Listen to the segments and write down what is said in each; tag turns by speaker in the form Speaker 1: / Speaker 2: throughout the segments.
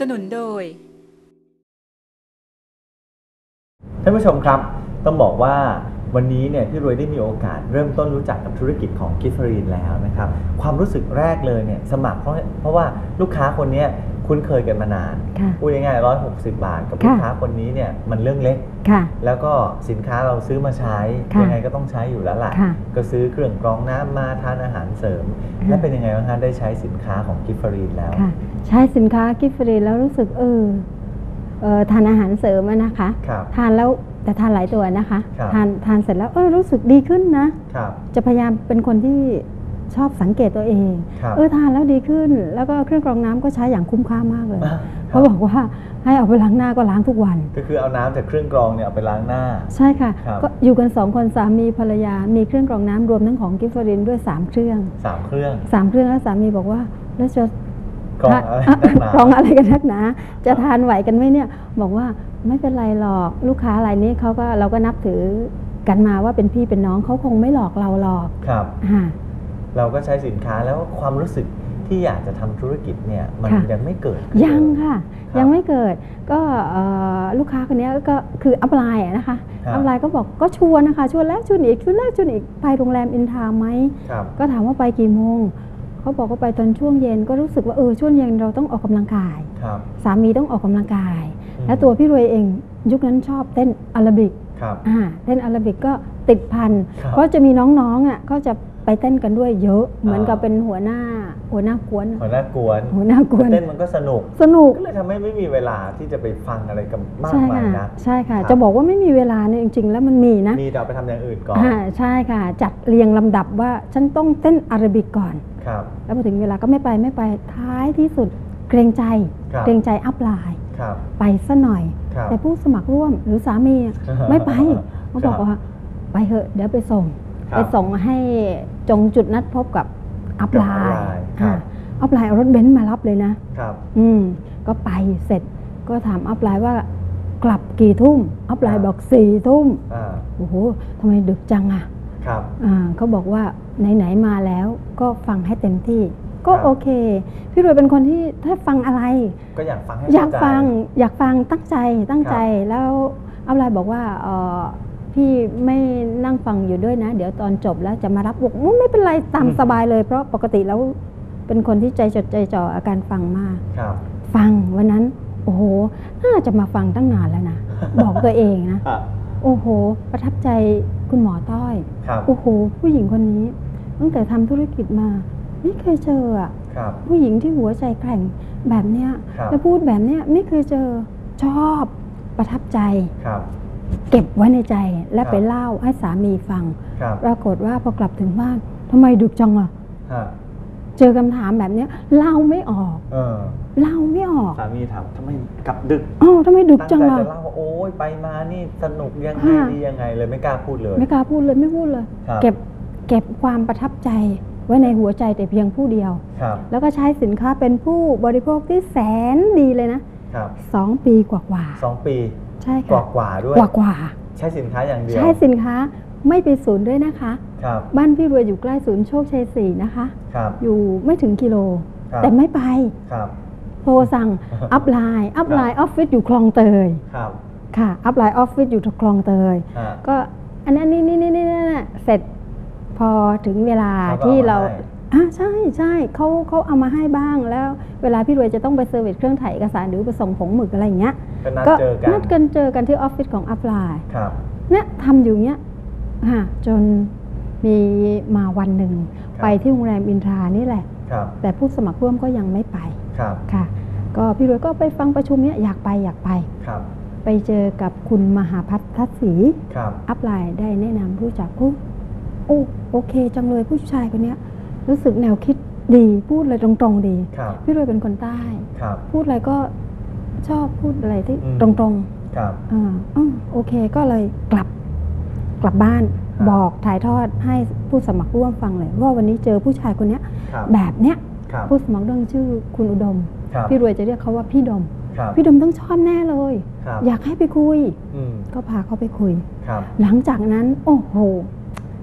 Speaker 1: สนุนโดย
Speaker 2: ท่านผู้ชมครับ ต้องบอกว่าวันนี้เนี่ยพี่รวยได้มีโอกาสเริ่มต้นรู้จักกับธุรกิจของกิฟฟรีนแล้วนะครับ ความรู้สึกแรกเลยเนี่ยสมัครเพราะเพราะว่าลูกค้าคนเนี้ย คุ้นเคยกันมานาน
Speaker 3: ค่ะ
Speaker 2: พูดง่ายๆร้อยหกสิบาทกับลูกค้าคนนี้เนี่ยมันเรื่องเล็ก
Speaker 3: ค่ะ
Speaker 2: แล้วก็สินค้าเราซื้อมาใช้
Speaker 3: ค่ะ
Speaker 2: ยังไงก็ต้องใช้อยู่แล้วล่ะ
Speaker 3: ค่ะ
Speaker 2: ก็ซื้อเครื่องกรองน้ำมาทานอาหารเสริม
Speaker 3: ค่ะ
Speaker 2: และเป็นยังไงบ้างคะได้ใช้สินค้าของกิฟฟรีนแล้ว
Speaker 3: ค่ะ ใช้สินค้ากิฟฟรีแล้วรู้สึกเออเออทานอาหารเสริมอะนะคะ
Speaker 2: ครับ
Speaker 3: ทานแล้วแต่ทานหลายตัวนะคะ
Speaker 2: ครับ
Speaker 3: ทานทานเสร็จแล้วเออรู้สึกดีขึ้นนะ
Speaker 2: ครับ
Speaker 3: จะพยายามเป็นคนที่ ชอบสังเกตตัวเอง
Speaker 2: ครับ
Speaker 3: เออทานแล้วดีขึ้น แล้วก็เครื่องกรองน้ำก็ใช้อย่างคุ้มค่ามากเลย
Speaker 2: อ่า
Speaker 3: เขาบอกว่าให้เอาไปล้างหน้าก็ล้างทุกวัน
Speaker 2: ก็คือเอาน้ำจากเครื่องกรองเนี่ยเอาไปล้างหน้า
Speaker 3: ใช่ค่ะ
Speaker 2: ครับ
Speaker 3: ก็อยู่กันสองคนสามีภรรยา มีเครื่องกรองน้ำรวมทั้งของกิฟฟรินด้วยสามเครื่อง
Speaker 2: สามเครื่อง
Speaker 3: สามเครื่องแล้วสามีบอกว่าแล้วจะ
Speaker 2: กรองอะไร
Speaker 3: ทา
Speaker 2: นักหนา ก
Speaker 3: รองอะไรกันนักหนาจะทานไหวกันไหมเนี่ย บอกว่าไม่เป็นไรหรอกลูกค้ารายนี้เขาก็เราก็นับถือกันมาว่าเป็นพี่เป็นน้องเขาคงไม่หลอกเราหรอก
Speaker 2: ครับ
Speaker 3: อ่า
Speaker 2: เราก็ใช้สินค้าแล้วความรู้สึกที่อยากจะทำธุรกิจเนี่ยมัน
Speaker 3: ค่ะ
Speaker 2: ยังไม่เกิดขึ้น
Speaker 3: ยัง
Speaker 2: เลย
Speaker 3: ค่ะ
Speaker 2: ครับ
Speaker 3: ยังไม่เกิดก็เอ่อลูกค้าคนนี้ก็คืออัพไลน์นะคะ
Speaker 2: ครับ
Speaker 3: อัพไลน์ก็บอกก็ชวนนะคะชวนแล้วชวนอีกชวนแล้วชวนอีกไปโรงแรมอินทาไหม
Speaker 2: ครับ
Speaker 3: ก็ถามว่าไปกี่โมง เขาบอกว่าไปตอนช่วงเย็นก็รู้สึกว่าเออช่วงเย็นเราต้องออกกำลังกาย
Speaker 2: ครับ
Speaker 3: สามีต้องออกกำลังกาย
Speaker 2: อืม
Speaker 3: และตัวพี่รวยเองยุคนั้นชอบเต้นอาราบิก
Speaker 2: ครับ
Speaker 3: อ่าเต้นอาราบิกก็ติดพัน
Speaker 2: ครับ
Speaker 3: เพราะจะมีน้องๆอะเขาจะ ไปเต้นกันด้วยเยอะ เหมือนกับ
Speaker 2: อ่า
Speaker 3: เป็นหัวหน้า หัวหน้ากวน
Speaker 2: หัวหน้ากวน
Speaker 3: หัวหน้ากวน
Speaker 2: เต้นมันก็สนุก
Speaker 3: สนุก
Speaker 2: ก็เลยทำให้ไม่มีเวลาที่จะไปฟังอะไรกันมาก
Speaker 3: ใช่
Speaker 2: มาย
Speaker 3: ค่ะ
Speaker 2: นะ
Speaker 3: ใช่ค่ะ
Speaker 2: ครับ
Speaker 3: จะบอกว่าไม่มีเวลาเนี่ยจริง ๆ แล้วมันมีนะ
Speaker 2: มีแต่เอาไปทำอย่างอื่นก่อน
Speaker 3: อ่าใช่ค่ะ จัดเรียงลำดับว่าฉันต้องเต้นอาราบิกก่อน
Speaker 2: ครับ
Speaker 3: แล้วพอถึงเวลาก็ไม่ไปไม่ไปท้ายที่สุดเกรงใจ
Speaker 2: ครับ
Speaker 3: เกรงใจอัพไลน์
Speaker 2: ครับ
Speaker 3: ไปซะหน่อย
Speaker 2: ครับ
Speaker 3: แต่ผู้สมัครร่วมหรือสามีอะไม่ไปเขาบอกว่าไปเถอะเดี๋ยวไปส่ง
Speaker 2: ครับ
Speaker 3: ไปส่งให้ จงจุดนัดพบกับอัพ
Speaker 2: กับ
Speaker 3: ไล
Speaker 2: อัพ
Speaker 3: น์
Speaker 2: ไลน์ครับ
Speaker 3: อัพไลน์เอารถเบนซ์มารับเลยนะ
Speaker 2: ครับ
Speaker 3: อืม ก็ไปเสร็จก็ถามอัพไลน์ว่ากลับกี่ทุ่ม อัพไลน์บอกสี่ทุ่ม
Speaker 2: อ่า
Speaker 3: โอ้โหทำไมดึกจังอะ
Speaker 2: ครับ
Speaker 3: อ่าเขาบอกว่าไหนๆมาแล้วก็ฟังให้เต็มที่ ก็
Speaker 2: ครับ
Speaker 3: โอเค พี่รวยเป็นคนที่ถ้าฟังอะไร
Speaker 2: ก็อยากฟังให้
Speaker 3: อยาก
Speaker 2: เข้ใจ
Speaker 3: ฟังอยากฟังตั้งใจตั้งใจแล้วอัพไลน์บอกว่าเอ่อ พี่ไม่นั่งฟังอยู่ด้วยนะ เดี๋ยวตอนจบแล้วจะมารับบอกไม่เป็นไรตามสบายเลย เพราะปกติแล้วเป็นคนที่ใจจดใจจ่ออาการฟังมาก
Speaker 2: ครับ
Speaker 3: ฟังวันนั้น โอ้โห น่าจะมาฟังตั้งนานแล้วนะบอกตัวเองนะ
Speaker 2: อะ
Speaker 3: โอ้โห ประทับใจคุณหมอต้อย
Speaker 2: ครับ
Speaker 3: โอ้โห ผู้หญิงคนนี้ ตั้งแต่ทำธุรกิจมา ไม่เคยเจออะ
Speaker 2: ครับ
Speaker 3: ผู้หญิงที่หัวใจแกร่งแบบเนี้ย
Speaker 2: ครับ
Speaker 3: แล้วพูดแบบเนี้ยไม่เคยเจอชอบประทับใจ
Speaker 2: ครับ
Speaker 3: เก็บไว้ในใจและ
Speaker 2: ครับ
Speaker 3: ไปเล่าให้สามีฟัง
Speaker 2: ครับ
Speaker 3: ปรากฏว่าพอกลับถึงบ้านทำไมดึกจังอะ
Speaker 2: ฮะ
Speaker 3: เจอคำถามแบบเนี้ยเล่าไม่ออก
Speaker 2: เออ
Speaker 3: เล่าไม่ออก
Speaker 2: สามีถามทำไมกลับดึก
Speaker 3: อ้าวทำไมดึก
Speaker 2: ตั้ง
Speaker 3: จัง
Speaker 2: ใจ
Speaker 3: อะ
Speaker 2: จะเล่าว่าโอ้ยไปมานี่สนุกยังไง
Speaker 3: ค่ะ
Speaker 2: ดียังไงเลยไม่กล้าพูดเลย
Speaker 3: ไม่กล้าพูดเลยไม่พูดเลย
Speaker 2: ครับ
Speaker 3: เก็บเก็บความประทับใจไว้ในหัวใจแต่เพียงผู้เดียว
Speaker 2: ครับ
Speaker 3: แล้วก็ใช้สินค้าเป็นผู้บริโภคที่แสนดีเลยนะครับสองปีกว่าๆ
Speaker 2: สองปี
Speaker 3: ใช่
Speaker 2: กว่า
Speaker 3: ค่ะ
Speaker 2: กว่าๆด้วย
Speaker 3: กว่ากว่า
Speaker 2: ใช้สินค้าอย่างเดียว
Speaker 3: ใช้สินค้าไม่ไปศูนย์ด้วยนะคะ
Speaker 2: ครับ
Speaker 3: บ้านพี่รวยอยู่ใกล้ศูนย์โชคชัยสี่นะคะ
Speaker 2: ครับ
Speaker 3: อยู่ไม่ถึงกิโล
Speaker 2: ครับ
Speaker 3: แต่ไม่ไป
Speaker 2: ครับ
Speaker 3: โทรสั่ง อัพไลน์อัพไลน์ออฟฟิศอยู่คลองเตย
Speaker 2: ครับ
Speaker 3: ค่ะ อัพไลน์ออฟฟิศอยู่คลองเตย
Speaker 2: ฮะ
Speaker 3: ก็อันนั้นนี่นี่นี่นี่นี่เสร็จพอถึงเวลา
Speaker 2: เขาก็
Speaker 3: ที่
Speaker 2: เอามา
Speaker 3: เรา
Speaker 2: ให้
Speaker 3: อ่าใช่ใช่เขาเขาเอามาให้บ้างแล้ว เวลาพี่รวยจะต้องไปเซอร์วิสเครื่องถ่ายเอกสารหรือไปส่งผงหมึกอะไรอย่างเงี้ย
Speaker 2: ก็นัด
Speaker 3: ก็
Speaker 2: เจอกัน
Speaker 3: นัดกันเจอกันที่ออฟฟิศของอัพไลน์
Speaker 2: ครับ
Speaker 3: เนี่ยทำอยู่เนี้ยอ่าจนมีมาวันหนึ่ง
Speaker 2: ครับ
Speaker 3: ไปที่โรงแรมอินทรานี่แหละ
Speaker 2: ครับ
Speaker 3: แต่ผู้สมัครร่วมก็ยังไม่ไป
Speaker 2: ครับ
Speaker 3: ค่ะ ก็พี่รวยก็ไปฟังประชุมเนี้ยอยากไปอยากไป
Speaker 2: ครับ
Speaker 3: ไปเจอกับคุณมหาพัฒน์ทัศน์ศรี
Speaker 2: ครับ
Speaker 3: อัพไลน์ได้แนะนำรู้จักผู้โอ้โอเคจังเลยผู้ชายคนเนี้ย รู้สึกแนวคิดดีพูดอะไรตรงๆดี
Speaker 2: ครับ
Speaker 3: พี่รวยเป็นคนใต้
Speaker 2: ครับ
Speaker 3: พูดอะไรก็ชอบพูดอะไรที่
Speaker 2: อืม
Speaker 3: ตรง
Speaker 2: ครับ
Speaker 3: ๆอ่าออโอเคก็เลยกลับ กลับบ้าน
Speaker 2: ครับ
Speaker 3: บอกถ่ายทอดให้ผู้สมัครร่วมฟังเลย ว่าวันนี้เจอผู้ชายคนเนี้ย
Speaker 2: ครับ
Speaker 3: แบบเนี้ย
Speaker 2: ครับ
Speaker 3: ผู้สมัครเรื่องชื่อคุณอุดม
Speaker 2: ครับ
Speaker 3: พี่รวยจะเรียกเขาว่าพี่ดม
Speaker 2: ครับ
Speaker 3: พี่ดมต้องชอบแน่เลย
Speaker 2: ครับ
Speaker 3: อยากให้ไปคุย
Speaker 2: อืม
Speaker 3: ก็พาเขาไปคุย
Speaker 2: ครับ
Speaker 3: หลังจากนั้น โอ้โห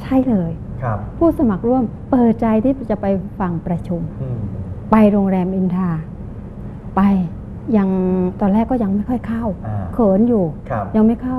Speaker 3: ใช่เลย
Speaker 2: ครับ
Speaker 3: ผู้สมัครร่วมเปิดใจที่จะไปฟังประชุม
Speaker 2: อืม
Speaker 3: ไปโรงแรมอินทราไปยังตอนแรกก็ยังไม่ค่อยเข้า
Speaker 2: อ่า
Speaker 3: เขินอยู่
Speaker 2: ครับ
Speaker 3: ยังไม่เข้า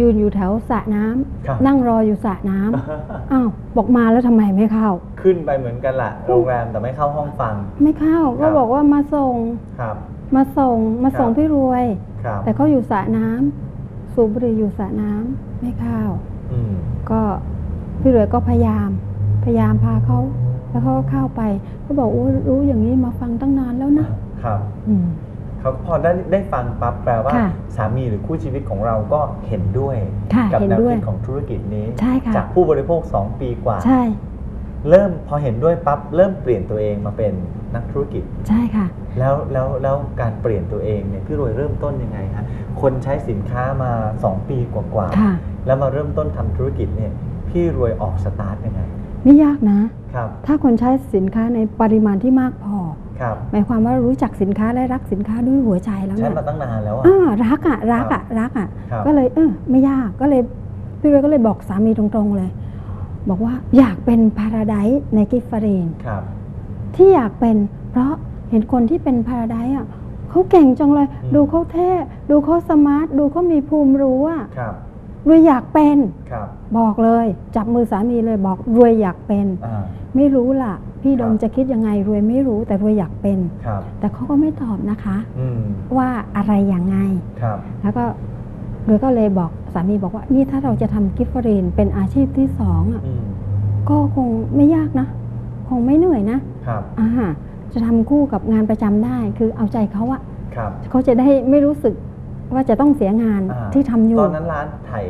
Speaker 3: ยืนอยู่แถวสระน้ำ
Speaker 2: ครับ
Speaker 3: นั่งรออยู่สระน้ำอ้าวบอกมาแล้วทำไมไม่เข้า
Speaker 2: ขึ้นไปเหมือนกันแหละโรงแรมแต่ไม่เข้าห้องฟัง
Speaker 3: ไม่เข้า
Speaker 2: ครั
Speaker 3: ก็
Speaker 2: บ
Speaker 3: บอกว่ามาส่ง
Speaker 2: ครับ
Speaker 3: มาส่งมาส่ง
Speaker 2: ครับ
Speaker 3: พี่รวย
Speaker 2: ครับ
Speaker 3: แต่เขาอยู่สระน้ำสูบบุหรี่อยู่สระน้ำไม่เข้า
Speaker 2: อืม
Speaker 3: ก็ พี่รวยก็พยายาม พยายามพาเขาแล้วเขาก็เข้าไปเขาบอกโอ้รู้อย่างนี้มาฟังตั้งนานแล้วนะครับอืม
Speaker 2: เขาพอได้ได้ฟังปั๊บแปลว่า
Speaker 3: ค่ะ
Speaker 2: สามีหรือคู่ชีวิตของเราก็เห็นด้วย
Speaker 3: ค่ะ
Speaker 2: กั
Speaker 3: เห็น
Speaker 2: แนว
Speaker 3: ด้วย
Speaker 2: คิดของธุรกิจนี้
Speaker 3: ใช่ค่ะ
Speaker 2: จากผู้บริโภค 2 ปีกว่า
Speaker 3: ใช่
Speaker 2: เริ่มพอเห็นด้วยปั๊บเริ่มเปลี่ยนตัวเองมาเป็นนักธุรกิจ
Speaker 3: ใช่ค่ะ
Speaker 2: แล้วแล้วแล้วการเปลี่ยนตัวเองเนี่ยพี่รวยเริ่มต้นยังไงฮะคนใช้สินค้ามา 2 ปีกว่า
Speaker 3: ค่ะ
Speaker 2: ๆแล้วมาเริ่มต้นทำธุรกิจเนี่ย พี่รวยออกสตาร์ทยังไง
Speaker 3: ไม่ยากนะ
Speaker 2: ครับ
Speaker 3: ถ้าคนใช้สินค้าในปริมาณที่มากพอ
Speaker 2: ครับ
Speaker 3: หมายความว่ารู้จักสินค้าและรักสินค้าด้วยหัวใจแล้ว
Speaker 2: ใช้
Speaker 3: เนี่ย
Speaker 2: มาตั้งนานแล้วอะ
Speaker 3: อ่ารักอะรักอะรักอะ
Speaker 2: ครับ
Speaker 3: ก็เลยเออไม่ยากก็เลยพี่รวยก็เลยบอกสามีตรงๆเลย บอกว่าอยากเป็นพาราไดซ์ในกิฟฟารีน
Speaker 2: ครับ
Speaker 3: ที่อยากเป็นเพราะเห็นคนที่เป็นพาราไดซ์อะเขาเก่งจังเลย
Speaker 2: อืม
Speaker 3: ดูเขาเท่ ดูเขาสมาร์ท ดูเขามีภูมิรู้อะ
Speaker 2: ครับ
Speaker 3: รวยอยากเป็น
Speaker 2: ครับ
Speaker 3: บอกเลย จับมือสามีเลยบอกรวยอยากเป็น
Speaker 2: อ่า
Speaker 3: ไม่รู้ล่ะ พี่ดม
Speaker 2: ครับ
Speaker 3: จะคิดยังไงรวยไม่รู้แต่รวยอยากเป็น
Speaker 2: ครับ
Speaker 3: แต่เขาก็ไม่ตอบนะคะ
Speaker 2: อืม
Speaker 3: ว่าอะไรอย่างไง
Speaker 2: ครับ
Speaker 3: แล้วก็รวยก็เลยบอกสามีบอกว่านี่ถ้าเราจะทำกิฟฟรีนเป็นอาชีพที่สองอะ
Speaker 2: อืม
Speaker 3: ก็คงไม่ยากนะ คงไม่เหนื่อยนะครับอ่าจะทำคู่กับงานประจำได้ คือเอาใจเขาอะ
Speaker 2: ครับ
Speaker 3: เขาจะได้ไม่รู้สึก ว่าจะต้องเสียงาน
Speaker 2: อ่า
Speaker 3: ที่ทำอยู่
Speaker 2: ตอนนั้นร้านถ่าย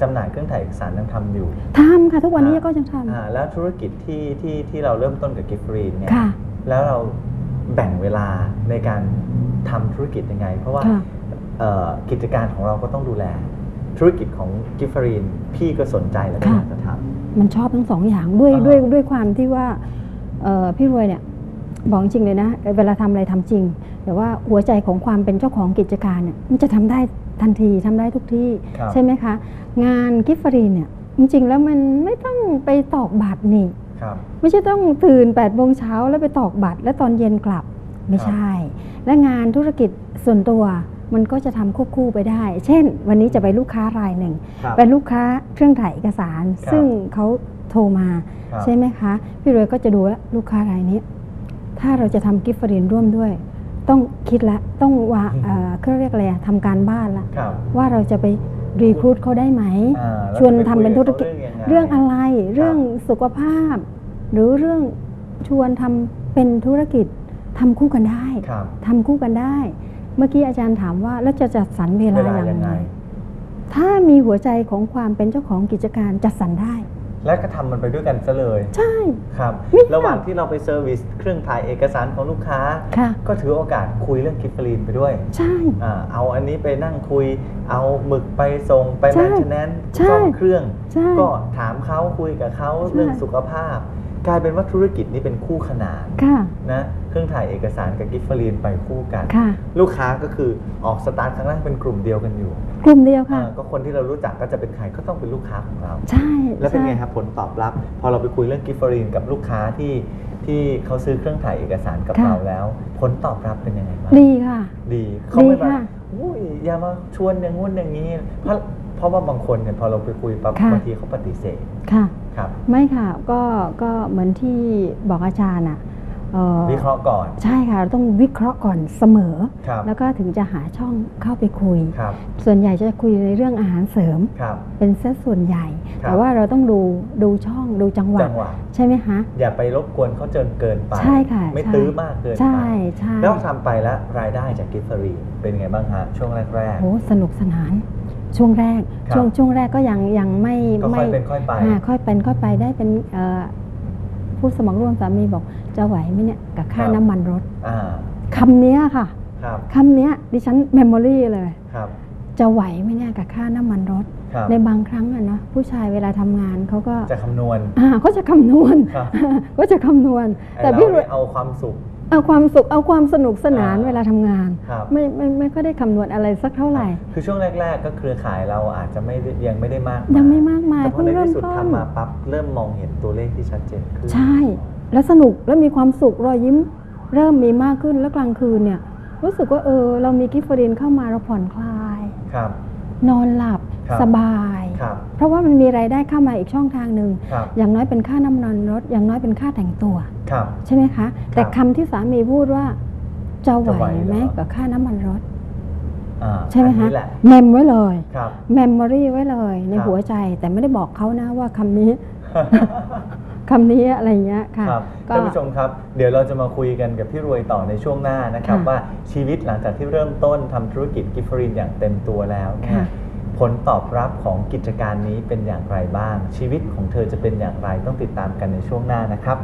Speaker 2: จำหน่ายเครื่องถ่ายเอกสารยังทำอยู่
Speaker 3: ทำค่ะทุกวันนี้
Speaker 2: อ่า
Speaker 3: ก็ยังท
Speaker 2: อ่าแล้วธุรกิจที่ที่ที่เราเริ่มต้นกับกิฟฟรีนเนี่ยำ
Speaker 3: ค่ะ
Speaker 2: แล้วเราแบ่งเวลาในการทำธุรกิจยังไง เพราะว่า
Speaker 3: ค่ะ
Speaker 2: เอ่อกิจการของเราก็ต้องดูแล ธุรกิจของกิฟฟรีนพี่ก็สนใจแล้วก็อยากจะท
Speaker 3: มันชอบทั้งสองอย่างด้วย
Speaker 2: อ่า
Speaker 3: ด้วยด้วยความที่ว่าเอ่อพี่รวยเนี่ย บอกจริงเลยนะ เวลาทำอะไรทำจริง แต่ว่าหัวใจของความเป็นเจ้าของกิจการเนี่ยมันจะทำได้ทันทีทำได้ทุกที่ำ
Speaker 2: ครับ
Speaker 3: ใช่ไหมคะ งานกิฟฟรีนเนี่ยจริงๆแล้วมันไม่ต้องไปตอกบัตรนี่
Speaker 2: ครับ
Speaker 3: ไม่ใช่ต้องตื่น8ปดโมงเช้าแล้วไปตอกบัตร แล้วตอนเย็นกลับไม่ใช่ และงานธุรกิจส่วนตัวมันก็จะทำควบคู่ไปได้ เช่น วันนี้จะไปลูกค้ารายหนึ่ง
Speaker 2: ครับ
Speaker 3: เป็นลูกค้าเครื่องถ่ายเอกสาร
Speaker 2: ครับ
Speaker 3: ซึ่งเขาโทรมา
Speaker 2: ครับ
Speaker 3: ใช่ไหมคะ พี่รวยก็จะดูว่าลูกค้ารายนี้ ถ้าเราจะทำกิฟต์ฟรีนร่วมด้วย ต้องคิดละต้องว่า
Speaker 2: อืม
Speaker 3: เอ่อเขาเรียกอะไรอะทำการบ้านละ
Speaker 2: ครับ
Speaker 3: ว่าเราจะไปรีคูดเขาได้ไหม
Speaker 2: อ่าแล้
Speaker 3: ชวน
Speaker 2: จะไป
Speaker 3: ทำเป็นธุรกิจ
Speaker 2: คุยบขา
Speaker 3: เรื่องอะไร
Speaker 2: ครับ
Speaker 3: เรื่องสุขภาพ หรือเรื่องชวนทำเป็นธุรกิจทำคู่กันได้
Speaker 2: ครับ
Speaker 3: ทำคู่กันได้ เมื่อกี้อาจารย์ถามว่าแล้วจะจัดสรรเวลา
Speaker 2: เวลา
Speaker 3: อย่าง
Speaker 2: ยัง
Speaker 3: ไร
Speaker 2: ไง
Speaker 3: ถ้ามีหัวใจของความเป็นเจ้าของกิจการจัดสรรได้
Speaker 2: และก็ทำมันไปด้วยกันซะเลย
Speaker 3: ใช่
Speaker 2: ครับ
Speaker 3: ไม่ยาก
Speaker 2: ระหว่างที่เราไปเซอร์วิสเครื่องถ่ายเอกสารของลูกค้า
Speaker 3: ค่ะ
Speaker 2: ก็ถือโอกาสคุยเรื่องกิฟฟรีนไปด้วย
Speaker 3: ใช่
Speaker 2: อ่าเอาอันนี้ไปนั่งคุย เอาหมึกไปส่งไป
Speaker 3: ใช่
Speaker 2: แมนเทนแนน
Speaker 3: ใช่
Speaker 2: ซ่อมเครื่อง
Speaker 3: ใช่
Speaker 2: ก็ถามเขาคุยกับเขา
Speaker 3: ใช่
Speaker 2: เรื่องสุขภาพ กลายเป็นว่าธุรกิจนี้เป็นคู่ขนาน
Speaker 3: ค่ะ
Speaker 2: นะเครื่องถ่ายเอกสารกับกิฟฟรีนไปคู่กัน
Speaker 3: ค่ะ
Speaker 2: ลูกค้าก็คือออกสตาร์ทครั้งแรกเป็นกลุ่มเดียวกันอยู่
Speaker 3: กลุ่มเดียวค่ะ
Speaker 2: อ่าก็คนที่เรารู้จักก็จะเป็นใครก็ต้องเป็นลูกค้าของเรา
Speaker 3: ใช่
Speaker 2: แล้วเป็นไง
Speaker 3: ใช่
Speaker 2: ครับผลตอบรับ พอเราไปคุยเรื่องกิฟฟรีนกับลูกค้าที่ที่เขาซื้อเครื่องถ่ายเอกสารกับเราแล้ว ผลตอบรับเป็นยังไงบ้าง
Speaker 3: ดีค่ะ
Speaker 2: ดีเขาไม่
Speaker 3: ดี
Speaker 2: มา
Speaker 3: ค่ะ
Speaker 2: อุ้ยอย่ามาชวนอย่างงู้นอย่างนี้เพราะเพราะว่าบางคนเนี่ยพอเราไปคุยปั๊บ
Speaker 3: ค่ะ
Speaker 2: บางทีเขาปฏิเสธ
Speaker 3: ค่ะ
Speaker 2: ครับ
Speaker 3: ไม่ค่ะก็ก็เหมือนที่บอกอาจารย์อะเอ่อ
Speaker 2: วิเคราะห์ก่อน
Speaker 3: ใช่ค่ะเราต้องวิเคราะห์ก่อนเสมอ
Speaker 2: ครับ
Speaker 3: แล้วก็ถึงจะหาช่องเข้าไปคุย
Speaker 2: ครับ
Speaker 3: ส่วนใหญ่จะคุยในเรื่องอาหารเสริม
Speaker 2: ครับ
Speaker 3: เป็นเซตส่วนใหญ่
Speaker 2: ครับ
Speaker 3: แต่ว่าเราต้องดูดูช่องดูจังหวะ
Speaker 2: จังหวะ
Speaker 3: ใช่ไหมคะ
Speaker 2: อย่าไปรบกวนเขาจนเกินไป
Speaker 3: ใช่ค่ะ
Speaker 2: ไม่
Speaker 3: ใช่
Speaker 2: ตื้อมากเกินไป
Speaker 3: ใช่ใช่
Speaker 2: แล้วทำไปแล้วรายได้จากกิฟฟรีนเป็นไงบ้างฮะช่วงแรก
Speaker 3: โอ้สนุกสนาน ช่วงแรก
Speaker 2: ครับ
Speaker 3: ช่วงช่วงแรกก็ยังยังไม่
Speaker 2: ๆก็
Speaker 3: ไม่
Speaker 2: ค่อยเป็นค่อยไป
Speaker 3: อ่าค่อยเป็นค่อยไปได้เป็นเอ่อผู้สมัครร่วมสามีบอกจะไหวไหมเนี่ยกับค่า
Speaker 2: ครับ
Speaker 3: น้ำมันรถ
Speaker 2: อ่า
Speaker 3: คำเนี้ยค่ะ
Speaker 2: ครับ
Speaker 3: คำเนี้ยดิฉันเมมโมรี่เลย
Speaker 2: ครับ
Speaker 3: จะไหวไหมเนี่ยกับค่าน้ำมันรถ
Speaker 2: ครับ
Speaker 3: ในบางครั้งอะนะผู้ชายเวลาทำงานเขาก็
Speaker 2: จะคำนวณ
Speaker 3: อ่าเขาจะคำนวณ
Speaker 2: ครับ
Speaker 3: ก็จะคำนวณ
Speaker 2: ไอ้
Speaker 3: แต่
Speaker 2: เรา
Speaker 3: พี่รวย
Speaker 2: เนี่ยเอาความสุข
Speaker 3: เอาความสุขเอาความสนุกสนาน
Speaker 2: อ่า
Speaker 3: เวลาทำงาน
Speaker 2: ครับ
Speaker 3: ไม่ไม่ไม่ค่อยได้คำนวณอะไรสักเท่าไหร่
Speaker 2: คือช่วงแรก ๆ ก็เครือข่ายเราอาจจะไม่ได้ยังไม่ได้มาก
Speaker 3: ยังไม่มากมาย
Speaker 2: แต่พอ
Speaker 3: เพิ่ง
Speaker 2: ใน
Speaker 3: เริ่ม
Speaker 2: ที่สุด
Speaker 3: ต้น
Speaker 2: ทำมาปั๊บเริ่มมองเห็นตัวเลขที่ชัดเจนขึ้น
Speaker 3: ใช่ แล้วสนุกแล้วมีความสุขรอยยิ้มเริ่มมีมากขึ้นแล้วกลางคืนเนี่ย รู้สึกว่าเออ เรามีกิฟเฟอรินเข้ามาเราผ่อนคลาย
Speaker 2: ครับ
Speaker 3: นอนหลับ
Speaker 2: ครับ
Speaker 3: สบาย
Speaker 2: ครับ
Speaker 3: เพราะว่ามันมีรายได้เข้ามาอีกช่องทางหนึ่ง
Speaker 2: ครับ
Speaker 3: อย่างน้อยเป็นค่าน้ำมันรถ อย่างน้อยเป็นค่าแต่งตัว
Speaker 2: ครับ
Speaker 3: ใช่ไหมคะ แต่คำที่สามีพูดว่าจะไหว
Speaker 2: จะไหวเหรอ
Speaker 3: ไหมกับค่าน้ำมันรถ
Speaker 2: อ่า
Speaker 3: ใช่ไหม
Speaker 2: อัน
Speaker 3: คะ
Speaker 2: นี้แหละ
Speaker 3: เมมไว้เลย
Speaker 2: ครับ
Speaker 3: เมมโมรีไว้เลยใน
Speaker 2: ครับ
Speaker 3: หัวใจแต่ไม่ได้บอกเขานะว่าคำนี้คำนี้อะไรเงี้ยค่ะ
Speaker 2: ครับ
Speaker 3: ก็
Speaker 2: ท่านผู้ชมครับ เดี๋ยวเราจะมาคุยกันกับพี่รวยต่อในช่วงหน้านะครับ
Speaker 3: ค่ะ
Speaker 2: ว่าชีวิตหลังจากที่เริ่มต้นทำธุรกิจกิฟฟรินอย่างเต็มตัวแล้วเนี่ย
Speaker 3: ค่ะ
Speaker 2: ผลตอบรับของกิจการนี้เป็นอย่างไรบ้าง ชีวิตของเธอจะเป็นอย่างไรต้องติดตามกันในช่วงหน้านะครับ